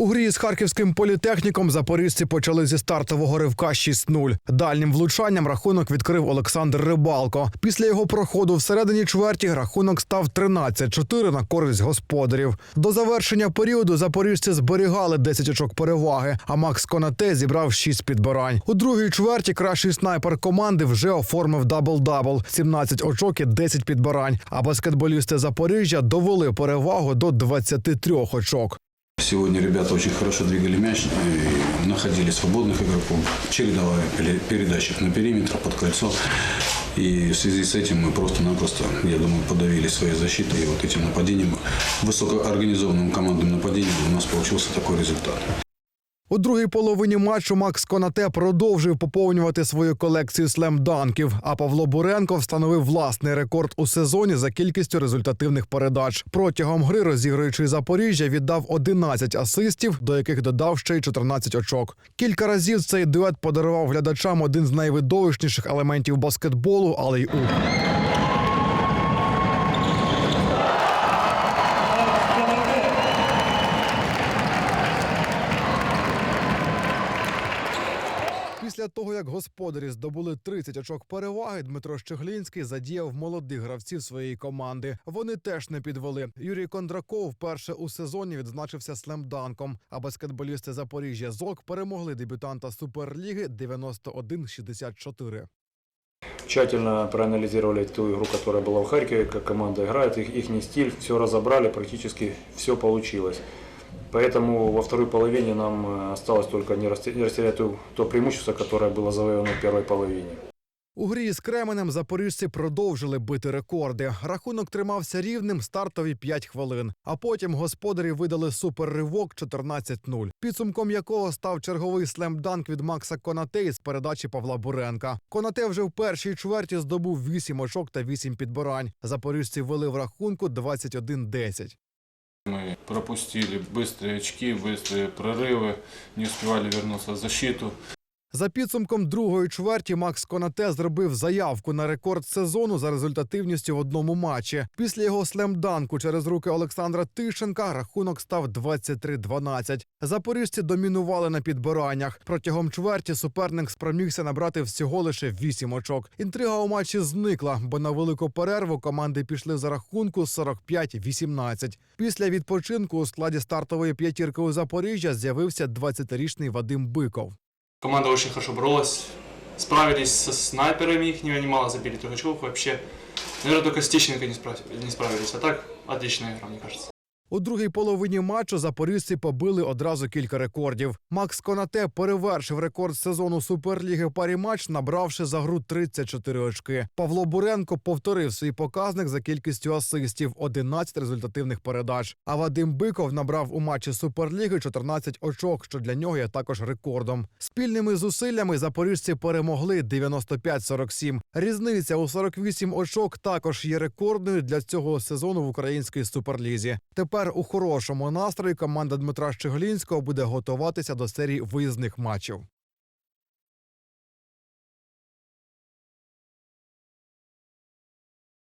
У грі з харківським політехніком запоріжці почали зі стартового ривка 6-0. Дальнім влучанням рахунок відкрив Олександр Рибалко. Після його проходу всередині чверті рахунок став 13-4 на користь господарів. До завершення періоду запоріжці зберігали 10 очок переваги, а Макс Конате зібрав 6 підбирань. У другій чверті кращий снайпер команди вже оформив дабл-дабл – 17 очок і 10 підбирань. А баскетболісти Запоріжжя довели перевагу до 23 очок. Сегодня ребята очень хорошо двигали мяч, и находили свободных игроков, чередовали пере- передачи на периметр, под кольцо. И в связи с этим мы просто-напросто, я думаю, подавили свои защиты. И вот этим нападением, высокоорганизованным командным нападением у нас получился такой результат. У другій половині матчу Макс Конате продовжив поповнювати свою колекцію слем-данків, а Павло Буренко встановив власний рекорд у сезоні за кількістю результативних передач. Протягом гри розігруючий Запоріжжя віддав 11 асистів, до яких додав ще й 14 очок. Кілька разів цей дует подарував глядачам один з найвидовищніших елементів баскетболу, але й у. Після того, як господарі здобули 30 очок переваги, Дмитро Щеглінський задіяв молодих гравців своєї команди. Вони теж не підвели. Юрій Кондраков вперше у сезоні відзначився слемданком. А баскетболісти Запоріжжя ЗОК перемогли дебютанта Суперліги 91-64. Тщательно проанализировали ту игру, которая была в Харькове, как команда играет, их, их стиль, все разобрали, практически все получилось. Поэтому во второй половине нам э, осталось только не расте- не растерять то, то преимущество, которое было завоевано в первой половине. У грі з Кременем запоріжці продовжили бити рекорди. Рахунок тримався рівним стартові 5 хвилин. А потім господарі видали суперривок 14-0, підсумком якого став черговий слемданк від Макса Конате з передачі Павла Буренка. Конате вже в першій чверті здобув 8 очок та 8 підбирань. Запоріжці вели в рахунку 21-10. Мы пропустили быстрые очки, быстрые прорывы, не успевали вернуться в защиту. За підсумком другої чверті Макс Конате зробив заявку на рекорд сезону за результативністю в одному матчі. Після його слемданку через руки Олександра Тищенка рахунок став 23-12. Запоріжці домінували на підбираннях. Протягом чверті суперник спромігся набрати всього лише 8 очок. Інтрига у матчі зникла, бо на велику перерву команди пішли за рахунку 45-18. Після відпочинку у складі стартової п'ятірки у Запоріжжя з'явився 20-річний Вадим Биков. Команда очень хорошо боролась. Справились со снайперами их, немало забили очков вообще. Наверное, только с Тищенко не, справ- не справились. А так, отличная игра, мне кажется. У другій половині матчу запоріжці побили одразу кілька рекордів. Макс Конате перевершив рекорд сезону Суперліги парі матч, набравши за гру 34 очки. Павло Буренко повторив свій показник за кількістю асистів 11 результативних передач. А Вадим Биков набрав у матчі Суперліги 14 очок, що для нього є також рекордом. Спільними зусиллями запоріжці перемогли 95-47. Різниця у 48 очок також є рекордною для цього сезону в українській суперлізі. Тепер у хорошому настрої команда Дмитра Щеглінського буде готуватися до серії виїзних матчів.